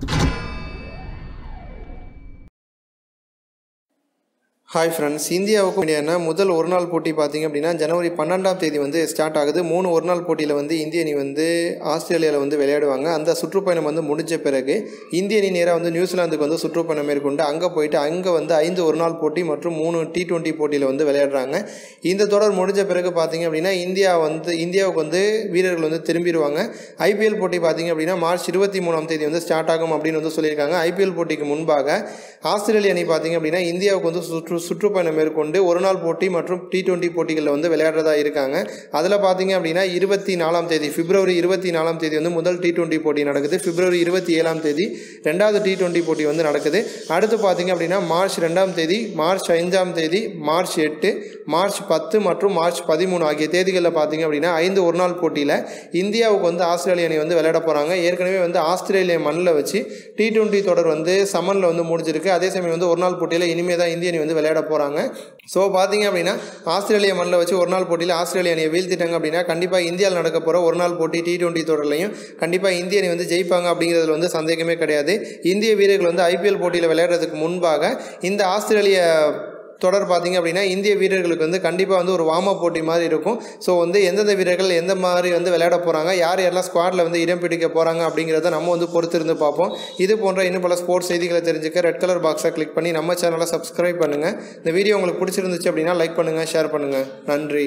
you hi friends இந்தியாவுக்கும் Indiana முதல் ஒரு நாள் போட்டி பார்த்தீங்க அப்படின்னா ஜனவரி பன்னெண்டாம் தேதி வந்து ஸ்டார்ட் ஆகுது. மூணு ஒரு நாள் போட்டியில் வந்து இந்திய அணி வந்து ஆஸ்திரேலியாவில் வந்து விளையாடுவாங்க. அந்த சுற்றுப்பயணம் வந்து முடிஞ்ச பிறகு இந்திய அணி நேராக வந்து நியூசிலாந்துக்கு வந்து சுற்றுப்பயணம் மேற்கொண்டு அங்கே போயிட்டு அங்கே வந்து ஐந்து ஒரு நாள் போட்டி மற்றும் மூணு டி டுவெண்ட்டி போட்டியில் வந்து விளையாடுறாங்க. இந்த தொடர் முடிஞ்ச பிறகு பார்த்தீங்க அப்படின்னா இந்தியா வந்து இந்தியாவுக்கு வந்து வீரர்கள் வந்து திரும்பிடுவாங்க. ஐபிஎல் போட்டி பார்த்தீங்க அப்படின்னா மார்ச் இருபத்தி மூணாம் தேதி வந்து ஸ்டார்ட் ஆகும் அப்படின்னு வந்து சொல்லியிருக்காங்க. ஐபிஎல் போட்டிக்கு முன்பாக ஆஸ்திரேலிய அணி பார்த்தீங்க அப்படின்னா இந்தியாவுக்கு வந்து சுற்று சுற்றுப்பயணம் மேற்கொண்டு ஒரு நாள் போட்டி மற்றும் டி டுவெண்ட்டி போட்டிகளில் வந்து விளையாடுறதா இருக்காங்க. அதில் பார்த்தீங்க அப்படின்னா இருபத்தி நாலாம் தேதி பிப்ரவரி இருபத்தி நாலாம் தேதி வந்து முதல் டி டுவெண்ட்டி போட்டி நடக்குது. பிப்ரவரி இருபத்தி ஏழாம் தேதி ரெண்டாவது டி டுவெண்ட்டி போட்டி வந்து நடக்குது. அடுத்து பார்த்தீங்க அப்படின்னா மார்ச் ரெண்டாம் தேதி மார்ச் ஐந்தாம் தேதி மார்ச் எட்டு மார்ச் பத்து மற்றும் மார்ச் பதிமூணு ஆகிய தேதிகளில் பார்த்தீங்க அப்படின்னா ஐந்து ஒரு நாள் போட்டியில் இந்தியாவுக்கு வந்து ஆஸ்திரேலிய அணி வந்து விளையாட போகிறாங்க ஏற்கனவே வந்து ஆஸ்திரேலிய மண்ணில் வச்சு டி டுவெண்ட்டி தொடர் வந்து சமனில் வந்து முடிஞ்சிருக்கு. அதே சமயம் வந்து ஒரு நாள் போட்டியில் இனிமேல் தான் இந்திய அணி வந்து விளையாட போகிறாங்க ஸோ பார்த்தீங்க அப்படின்னா ஆஸ்திரேலிய மண்ணில் வச்சு ஒரு நாள் போட்டியில் ஆஸ்திரேலிய அணியை வீழ்த்திட்டாங்க அப்படின்னா கண்டிப்பாக இந்தியாவில் நடக்க போகிற ஒரு நாள் போட்டி டி டுவெண்ட்டி தொடர்லையும் கண்டிப்பாக இந்திய அணி வந்து ஜெயிப்பாங்க அப்படிங்கிறதுல வந்து சந்தேகமே கிடையாது. இந்திய வீரர்கள் வந்து ஐபிஎல் போட்டியில் விளையாடுறதுக்கு முன்பாக இந்த ஆஸ்திரேலிய தொடர் பார்த்தீங்க அப்படின்னா இந்திய வீரர்களுக்கு வந்து கண்டிப்பாக வந்து ஒரு வார்ம் அப் போட்டி மாதிரி இருக்கும். ஸோ வந்து எந்தெந்த வீரர்கள் எந்த மாதிரி வந்து விளையாட போகிறாங்க யார் யாரெல்லாம் ஸ்குவாடில் வந்து இடம் பிடிக்க போகிறாங்க அப்படிங்கிறத நம்ம வந்து பொறுத்திருந்து பார்ப்போம். இது போன்ற இன்னும் பல ஸ்போர்ட்ஸ் செய்திகளை தெரிஞ்சுக்க ரெட் கலர் பாக்ஸை கிளிக் பண்ணி நம்ம சேனலை சப்ஸ்கிரைப் பண்ணுங்கள் இந்த வீடியோ உங்களுக்கு பிடிச்சிருந்துச்சு அப்படின்னா லைக் பண்ணுங்கள் ஷேர் பண்ணுங்கள் நன்றி.